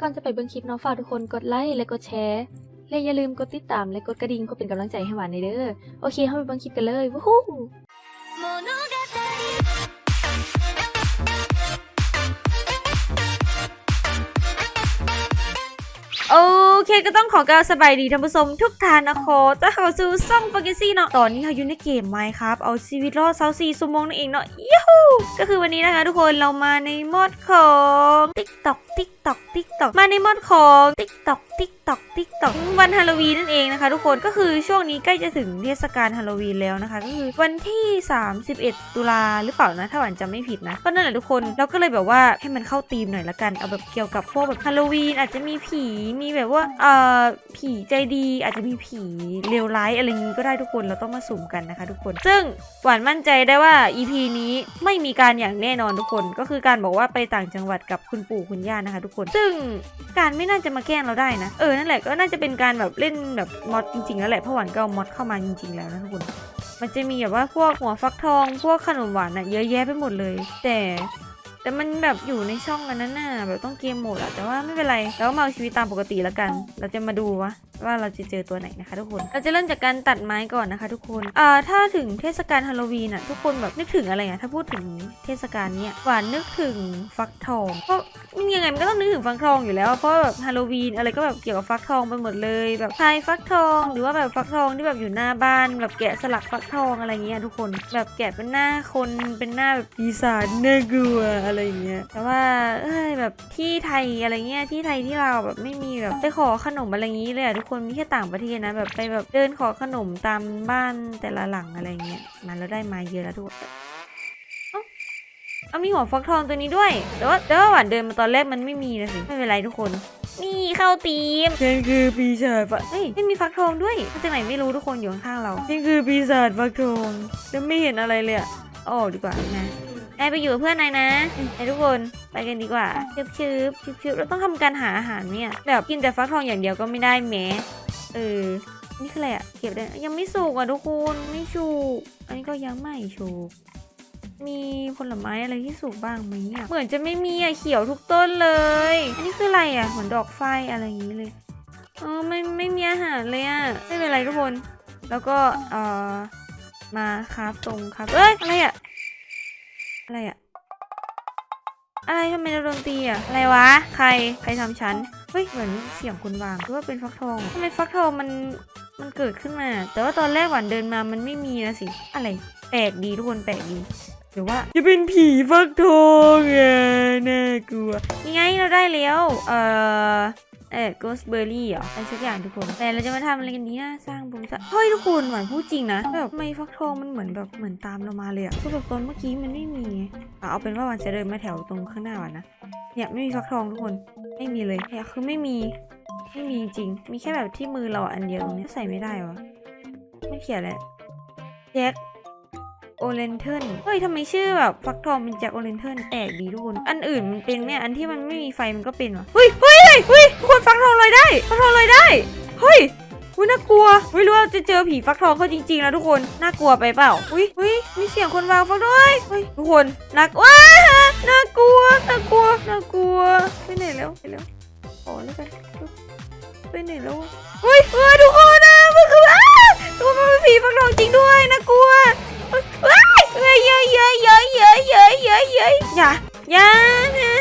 ก่อนจะไปเบิ่งคลิปเนาะฝากทุกคนกดไลค์และกดแชร์และอย่าลืมกดติดตามและกดกระดิ่งเพื่อเป็นกำลังใจให้หวานในเด้อโอเคเข้าไปเบิ่งคลิปกันเลยวู้ฮู้โอเคก็ต้องขอกล่าวสบายดีท่านผู้ชมทุกท่านนะขอต้อนรับเข้าสู่ซ่องฟาเกซี่เนาะตอนนี้เราอยู่ในเกมไมครับเอาชีวิตรอดเซาซีซูโมงนั่นเองเนาะยูฮูก็คือวันนี้นะคะทุกคนเรามาในมอดของ TikTok TikTok มาในมอดของ TikTok TikTok TikTok วันฮาโลวีนนั่นเองนะคะ ทุกคนก็คือช่วงนี้ใกล้จะถึงเทศกาลฮาโลวีนแล้วนะคะ ก็คือวันที่ 31 ตุลาหรือเปล่านะ ถ้าหวานจำไม่ผิดนะก็นั่นแหละทุกคนเราก็เลยแบบว่าให้มันเข้าธีมหน่อยละกันเอาแบบเกี่ยวกับพวกแบบฮาโลวีนอาจจะมีผีมีแบบว่าเอ่อผีใจดีอาจจะมีผีเลวร้ายอะไรอย่างนี้ก็ได้ทุกคนเราต้องมาสุ่มกันนะคะ ทุกคน ซึ่งหวานมั่นใจได้ว่า EP นี้ไม่มีการอย่างแน่นอนทุกคน ก็คือการบอกว่าไปต่างจังหวัดกับคุณปู่คุณย่านะคะทุกคน ซึ่งการไม่น่าจะมาแกล้งเราได้นะ เออ นั่นแหละก็น่าจะเป็นการแบบเล่นแบบมอดจริงๆแล้วแหละเพราะหวานก็เอามอดเข้ามาจริง ๆ แล้วนะทุกคน มันจะมีแบบว่าพวกหัวฟักทอง พวกขนมหวานอะเยอะแยะไปหมดเลย แต่แต่มันแบบอยู่ในช่องอันนั้นน่ะแบบต้องเกมโหมดอะแต่ว่าไม่เป็นไรแล้วมาเอาชีวิตตามปกติแล้วกัน เราจะมาดูวะ ว่าเราจะเจอตัวไหนนะคะทุกคน เราจะเริ่มจากการตัดไม้ก่อนนะคะทุกคนอ่าถ้าถึงเทศกาลฮาโลวีนอะทุกคนแบบนึกถึงอะไรอะถ้าพูดถึงเทศกาลเนี้ยหวานนึกถึงฟักทอง เพราะมันยังไงมันก็ต้องนึกถึงฟักทองอยู่แล้ว เพราะแบบฮาโลวีนอะไรก็แบบเกี่ยวกับฟักทองไปหมดเลยแบบพายฟักทองหรือว่าแบบฟักทองที่แบบอยู่หน้าบ้าน แบบแกะสลักฟักทองอะไรเงี้ยทุกคนแบบแกะเป็นหน้าคนเป็นหน้าแบบปีศาจน่ากลัวอะไรเงี้ยแต่ว่าเอ้ยแบบที่ไทยอะไรเงี้ยที่ไทยที่เราแบบไม่มีแบบไปขอขนมอะไรงี้เลยอะทุกคนมีแค่ต่างประเทศนะแบบไปแบบเดินขอขนมตามบ้านแต่ละหลังอะไรเงี้ยมาแล้วได้มาเยอะแล้วทุกคนเอ้าเอามีหัวฟักทองตัวนี้ด้วยแต่ว่าแต่ว่าหวานเดินมาตอนแรกมันไม่มีนะสิไม่เป็นไรทุกคน นี่เข้าตีมฉันคือปีศาจฟักเฮ้ยไม่มีฟักทองด้วยมาจากไหนไม่รู้ทุกคนอยู่ข้างๆเราฉันคือปีศาจฟักทองจะไม่เห็นอะไรเลยอะเอาออกดีกว่านะ นายไปอยู่กับเพื่อนนายนะไปทุกคนไปกันดีกว่าชืบชืบชืบชืบเราต้องทำการหาอาหารเนี่ยแบบกินแต่ฟักทองอย่างเดียวก็ไม่ได้แหมเออนี่คืออะไรอะเก็บได้ยังไม่สุกอะทุกคนไม่สุกอันนี้ก็ยังไม่สุกมีผลไม้อะไรที่สุกบ้างไหมอะเหมือนจะไม่มีอะเขียวทุกต้นเลย อันนี้คืออะไรอะเหมือนดอกไฟอะไรอย่างนี้เลยเออไม่ไม่มีอาหารเลยอะไม่เป็นไรทุกคน แล้วก็เออมาคราฟตรงครับเอ้ยอะไรอะ อะไรอะอะไรทำไมเราโดนตีอะอะไรวะ ใครใครทำฉันเฮ้ยเหมือนเสียงคนวางหรือว่าเป็นฟักทองทำไมฟักทองมันมันเกิดขึ้นมา แต่ว่าตอนแรกหวานเดินมามันไม่มีนะสิอะไรแปลกดีทุกคนแปลกดีหรือว่าจะเป็นผีฟักทองอะน่ากลัวยังไงเราได้แล้วเอ่อ เอ่อ ghostberry เหรออะไรสักอย่างทุกคน แต่เราจะมาทำอะไรกันดีนะสร้างบุญสักเฮ้ยทุกคนหวานพูดจริงนะ แบบไม่ฟักทองมันเหมือนแบบเหมือนตามเรามาเลยอะคือแบบตอนเมื่อกี้มันไม่มีอะเอาเป็นว่าวานจะเดินมาแถวตรงข้างหน้าวานนะ เนี่ยไม่มีฟักทองทุกคน ไม่มีเลยเนี่ยคือไม่มี ไม่มีจริง มีแค่แบบที่มือเราอันเดียวตรงเนี้ยใส่ไม่ได้วะไม่เขียนแล้วแจ็คโอเลนเทิลเฮ้ยทำไมชื่อแบบฟักทองเป็นแจ็คโอเลนเทิลแปลกดีทุกคน อันอื่นมันเป็นเนี่ย อันที่มันไม่มีไฟมันก็เป็นวะเฮ้ยเฮ้ย ยเฮ้ยทุกคนฟักทองลอยได้ฟักทองลอยได้เฮ้ยอุ้ยน่ากลัวไม่รู้ว่าจะเจอผีฟักทองเขาจริงๆแล้วทุกคนน่ากลัวไปเปล่าอุ้ยอุ้ยมีเสียงคนวางฟักด้วยเฮ้ยทุกคนน่ากว้าน่ากลัวน่ากลัวน่ากลัวไปไหนแล้วไปแล้วขอแล้วกันไปไหนแล้วเฮ้ยเฮ้ยทุกคนนะมันคืออ้าทุกคนมันเป็นผีฟักทองจริงด้วยน่ากลัวเฮ้ยเฮ้ยเย้เย้ยเย้ยเย้ยเย้ยเย้ยเย้ยอย่าอย่า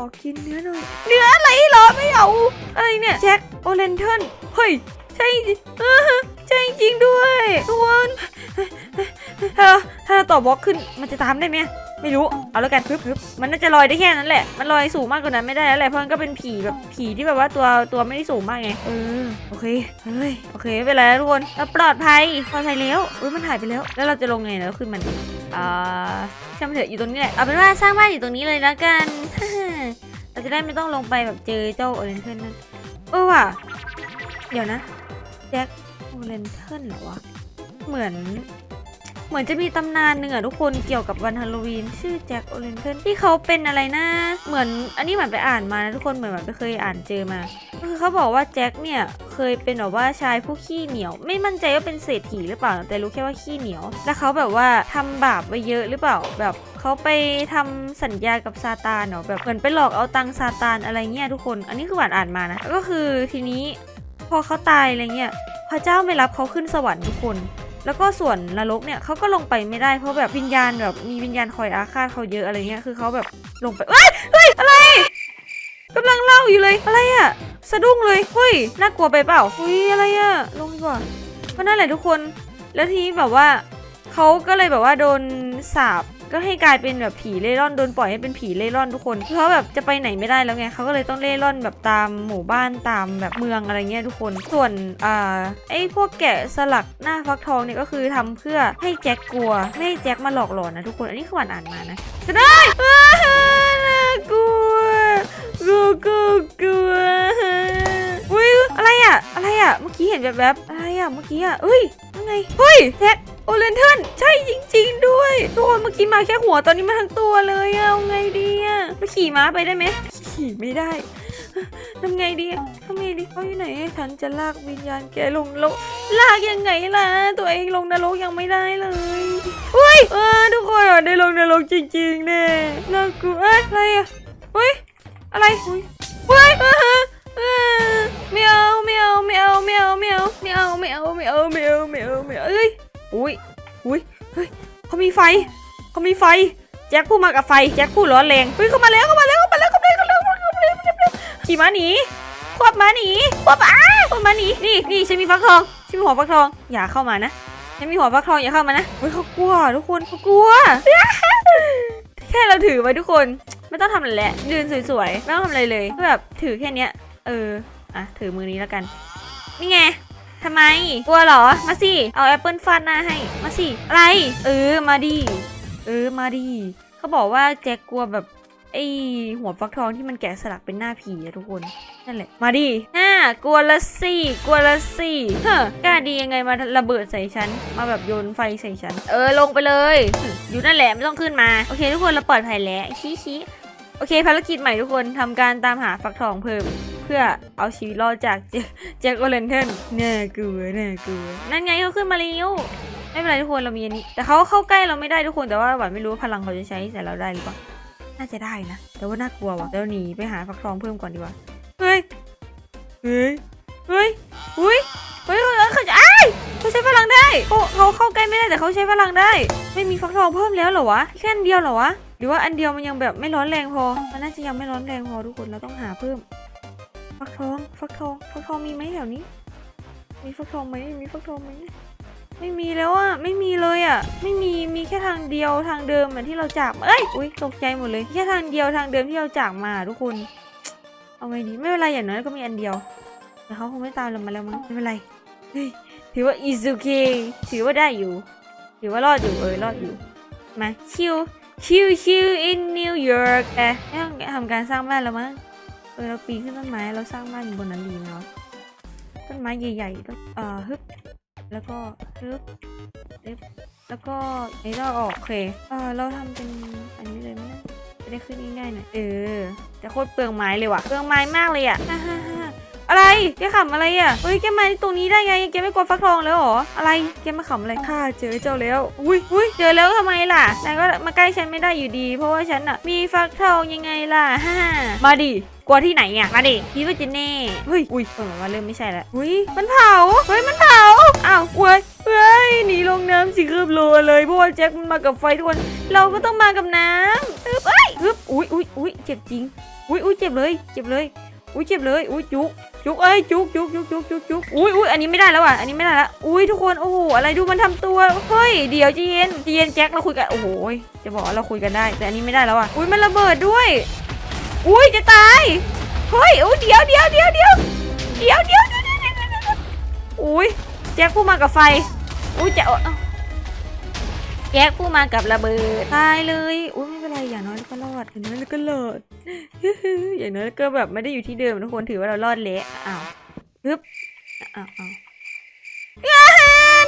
อกินเนื้อหน่อย เนื้ออะไรเหรอไม่เอาอะไรเนี่ยแจ็คโอเลนเทนเฮ้ยใช่ใช่จริงด้วยทุกคนถ้าถ้าเราต่อบล็อกขึ้นมันจะตามได้ไหม ไม่รู้ เอาแล้วกันปึ๊บปึ๊บมันน่าจะลอยได้แค่นั้นแหละ มันลอยสูงมากกว่านั้นไม่ได้แล้วแหละ เพราะมันก็เป็นผีแบบผีที่แบบว่าตัวตัวไม่ได้สูงมากไง เออ โอเค เฮ้ย โอเคไม่เป็นไรแล้วทุกคนเราปลอดภัย ปลอดภัยแล้วอุ้ยมันหายไปแล้ว แล้วเราจะลงไงแล้วขึ้นมันอ่าช่างมันเถอะอยู่ตรงนี้แหละ เอาเป็นว่าสร้างบ้านอยู่ตรงนี้เลยแล้วกัน เราจะได้ไม่ต้องลงไปแบบเจอเจ้าโอเรนเทิลนั่น เออว่ะ เดี๋ยวนะแจ็คโอเรนเทิลเหรอวะ เหมือน เหมือนจะมีตำนานหนึ่งอะทุกคนเกี่ยวกับวันฮาโลวีนชื่อแจ็คโอเลนเทนที่เขาเป็นอะไรนะ เหมือนอันนี้เหมือนไปอ่านมานะทุกคนเหมือนแบบไปเคยอ่านเจอมาก็คือเขาบอกว่าแจ็คเนี่ยเคยเป็นแบบว่าชายผู้ขี้เหนียว ไม่มั่นใจว่าเป็นเศรษฐีหรือเปล่า แต่รู้แค่ว่าขี้เหนียว แล้วเขาแบบว่าทำบาปไว้เยอะหรือเปล่าแบบเขาไปทำสัญญากับซาตานเนาะแบบเหมือนไปหลอกเอาตังค์ซาตานอะไรเงี้ยทุกคน อันนี้คือหวานอ่านมานะก็คือทีนี้พอเขาตายอะไรเงี้ยพระเจ้าไม่รับเขาขึ้นสวรรค์ทุกคน แล้วก็ส่วนนรกเนี่ยเขาก็ลงไปไม่ได้เพราะแบบวิญญาณแบบมีวิญญาณคอยอาฆาตเขาเยอะอะไรเงี้ยคือเขาแบบลงไปเอ้ยเฮ้ยอะไรกำลังเล่าอยู่เลยอะไรอะสะดุ้งเลยเฮ้ยน่ากลัวไปเปล่าเฮ้ยอะไรอะลงดีกว่าก็นั่นแหละทุกคน แล้วทีนี้แบบว่าเขาก็เลยแบบว่าโดนสาบ ก็ให้กลายเป็นแบบผีเล่ร่อนโดนปล่อยให้เป็นผีเล่ร่อนทุกคนคือเขาแบบจะไปไหนไม่ได้แล้วไงเขาก็เลยต้องเล่ร่อนแบบตามหมู่บ้านตามแบบเมืองอะไรเงี้ยทุกคน ส่วนอ่าไอ้พวกแกะสลักหน้าฟักทองเนี่ยก็คือทำเพื่อให้แจ็คกลัวไม่ให้แจ็คมาหลอกหลอนนะทุกคนอันนี้คือวานอ่านมานะจะได้อ้าน่ากลัวกูกูกลัวอุ้ยอะไรอะอะไรอะเมื่อกี้เห็นแบบแบบอะไรอะเมื่อกี้อะเอ้ยยังไงเฮ้ยแท็ก โอเลนเทนใช่จริง ๆ ด้วยทุกคนเมื่อกี้มาแค่หัวตอนนี้มาทั้งตัวเลยเอาไงดีอะไปขี่ม้าไปได้ไหมขี่ไม่ได้ทำไงดีทำไงดีเขาอยู่ไหนฉันจะลากวิญญาณแกลงนรกลากยังไงล่ะ ตัวเองลงนรกยังไม่ได้เลยเฮ้ยเออทุกคนอะได้ลงนรกจริงๆแน่น่ากลัวเอ้ยอะไรอะเฮ้ยอะไรอุ้ยเฮ้ยออเออไม่เอาไม่เอาไม่เอาไม่เอาไม่เอาไม่เอาไม่เอาไม่เอาไม่เอาไม่เอาไม่เอาเอ้ย อุ้ยอุ้ยเฮ้ยเขามีไฟเขามีไฟ แจ็คผู้มากับไฟ แจ็คผู้ร้อนแรงอุ้ยเข้ามาแล้วเข้ามาแล้วเข้ามาแล้วเข้ามาแล้วเข้ามาแล้วเข้ามาแล้วขี่ม้าหนีควบม้าหนีควบอ้าควบม้าหนีนี่นี่ฉันมีฟักทองฉันมีหัวฟักทอง อย่าเข้ามานะฉันมีหัวฟักทองอย่าเข้ามานะอุ้ยเขากลัวทุกคนเขากลัว แค่เราถือไว้ทุกคนไม่ต้องทำอะไรแหละยืนสวยๆไม่ต้องทำอะไรเลยก็แบบถือแค่เนี้ย เอออะถือมือนี้แล้วกัน นี่ไง ทำไม กลัวเหรอ มาสิ เอาแอปเปิลฟาดหน้าให้ มาสิ อะไร เออ มาดิ เออ มาดิ เขาบอกว่าแจ็คกลัวแบบไอหัวฟักทองที่มันแกะสลักเป็นหน้าผีอะทุกคนนั่นแหละ มาดิน่ากลัวละสิกลัวละสิเฮ้อกล้าดียังไงมาระเบิดใส่ฉัน มาแบบโยนไฟใส่ฉัน เออลงไปเลย อยู่นั่นแหละไม่ต้องขึ้นมา โอเค ทุกคนเราปลอดภัยแล้วชี้ชี้ โอเคภารกิจใหม่ทุกคนทำการตามหาฟักทองเพิ่ม เพื่อเอาชีวิตรอดจากแจ็คโอเลนเทนน่ากลัวน่ากลัวนั่นไงเขาขึ้นมาแล้วไม่เป็นไรทุกคนเรามีอันนี้ แต่เขาเข้าใกล้เราไม่ได้ทุกคนแต่ว่าหวานไม่รู้ว่าพลังเขาจะใช้ใส่เราได้หรือเปล่าน่าจะได้นะ แต่ว่าน่ากลัวว่ะเดี๋ยวหนีไปหาฟักทองเพิ่มก่อนดีกว่าเฮ้ยเฮ้ยเฮ้ยเฮ้ยเฮ้ยเขาจะอ้เขาใช้พลังได้เขาเขาเข้าใกล้ไม่ได้แต่เขาใช้พลังได้ ไม่มีฟักทองเพิ่มแล้วเหรอวะแค่นเดียวเหรอวะ หรือว่าอันเดียวมันยังแบบไม่ร้อนแรงพอ มันน่าจะยังไม่ร้อนแรงพอทุกคนเราต้องหาเพิ่ม ฟักทอง ฟักทอง ฟักทองมีไหมแถวนี้ มีฟักทองไหมมีฟักทองไหมไม่มีแล้วอะไม่มีเลยอะไม่มี มีแค่ทางเดียวทางเดิมเหมือนที่เราจากเอ้ย อุ้ยตกใจหมดเลย แค่ทางเดียวทางเดิมที่เราจากมาทุกคน เอาไงดี ไม่เป็นไรอย่างน้อยก็มีอันเดียว แต่เขาคงไม่ตามเรามาแล้วมั้ง ไม่เป็นไร เฮ้ย ถือว่า is okay ถือว่าได้อยู่ ถือว่ารอดอยู่ เออรอดอยู่ มา ชิว ชิวชิว in New York เอ๊ะไม่ต้องทำการสร้างบ้านแล้วมั้งเออเราปีนขึ้นต้นไม้เราสร้างบ้านอยู่บนนั้นดีไหมวะต้นไม้ใหญ่ๆต้นเอ่อฮึบแล้วก็ฮึบฮึบแล้วก็ไอ้เราออกโอเคเออเราทำเป็นอันนี้เลยไหมนะจะได้ขึ้นง่ายๆหน่อยเออแต่โคตรเปลืองไม้เลยว่ะเปลืองไม้มากเลยอะฮ่าฮ่าฮ่า อะไรแกขำอะไรอะเฮ้ยแกมาตรงนี้ได้ไงแกไม่กลัวฟักทองแล้วหรออะไรแกมาขำอะไรข้าเจอเจ้าแล้ว อุ้ยอุ้ยเจอแล้วทำไมล่ะนายก็มาใกล้ฉันไม่ได้อยู่ดี เพราะว่าฉันอะมีฟักทองยังไงล่ะฮ่ามาดิกลัวที่ไหนอะมาดิคิดว่าจะแน่เฮ้ยอุ้ยเออมาเริ่มไม่ใช่แล้วอุ้ยมันเผาเฮ้ยมันเผาอ้าวเว้ยเฮ้ยหนีลงน้ำสิคืบโลเลยเพราะว่าแจ็คมันมากับไฟทุกคนเราก็ต้องมากับน้ำฮึบเอ้ยฮึบอุ้ยอุ้ยอุ้ยเจ็บจริงอุ้ยอุ้ยเจ็บเลย เจ็บเลย อุ้ยเจ็บเลย อุ้ยจุก จุกเอ้ยจุกจุกจุกจุกจุกจุกอุ้ยอุ้ยอันนี้ไม่ได้แล้วอะ อันนี้ไม่ได้ละอุ้ยทุกคน โอ้โห อะไรดูมันทำตัว เฮ้ย เดี๋ยวใจเย็นใจเย็นแจ็คเราคุยกัน โอ้โห จะบอกว่าเราคุยกันได้ แต่อันนี้ไม่ได้แล้วอะ อุ้ยมันระเบิดด้วย อุ้ยจะตาย เฮ้ยอุ้ยเดี๋ยวเดี๋ยวเดี๋ยวเดี๋ยวเดี๋ยวเดี๋ยวเดี๋ยวเดี๋ยวอุ้ยแจ็คพูดมากับไฟ อุ้ยจะแจ็คพูดมากับระเบิด ตายเลย อุ้ย อย่างน้อยเราก็รอด อย่างน้อยเราก็รอด อย่างน้อยก็แบบไม่ได้อยู่ที่เดิมทุกคนถือว่าเรารอดเละอ้าวฮึบอ้าวอ้าวอ่า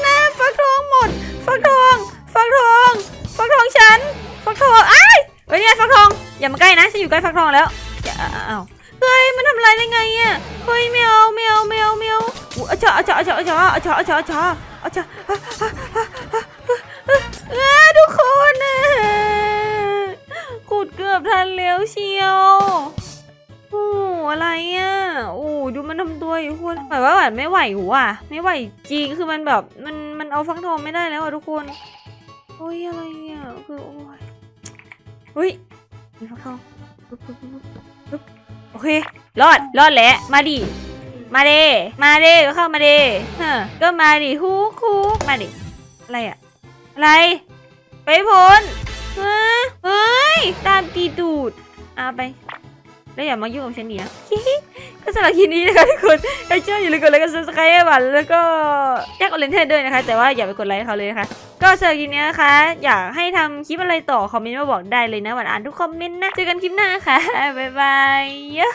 นะฟักทองหมด ฟักทอง ฟักทอง ฟักทองฉัน ฟักทองอ้ายเฮ้ยนี่ไงฟักทอง อย่ามาใกล้นะฉันอยู่ใกล้ฟักทองแล้วอ้าวเฮ้ยมันทำอะไรได้ไงอะเฮ้ยแมวแมวแมวแมวอุ๊ยอาจารย์อาจารย์อาจารย์อาจารย์อาจารย์อาจารย์อาจารย์อาจาร ทำตัวอยู่ทุกคนแบบว่าแบบไม่ไหวว่ะ ไม่ไหวจริงคือมันแบบมันมันเอาฟักทองไม่ได้แล้วอะทุกคน โอ้ยอะไรอะคือโอ้ยเฮ้ยมีฟักทองโอเครอดรอดแหละมาดิมาเดมาเดก็เข้ามาเดฮะก็มาดิฮู้คูมาดิอะไรอะอะไร ไปพ้นเฮ้ยตามตีตูดเอาไป แล้วอย่ามายุ่งกับฉันดีนะก็สำหรับคลิปนี้นะคะทุกคนใครชอบอย่าลืมกดไลค์กด subscribe ให้หวันแล้วก็แยกออเรนเทนด้วยนะคะ แต่ว่าอย่าไปกดไลค์เขาเลยนะคะ ก็สำหรับคลิปนี้นะคะ อยากให้ทำคลิปอะไรต่อคอมเมนต์มาบอกได้เลยนะหวันอ่านทุกคอมเมนต์นะเจอกันคลิปหน้าค่ะบ๊ายบายยู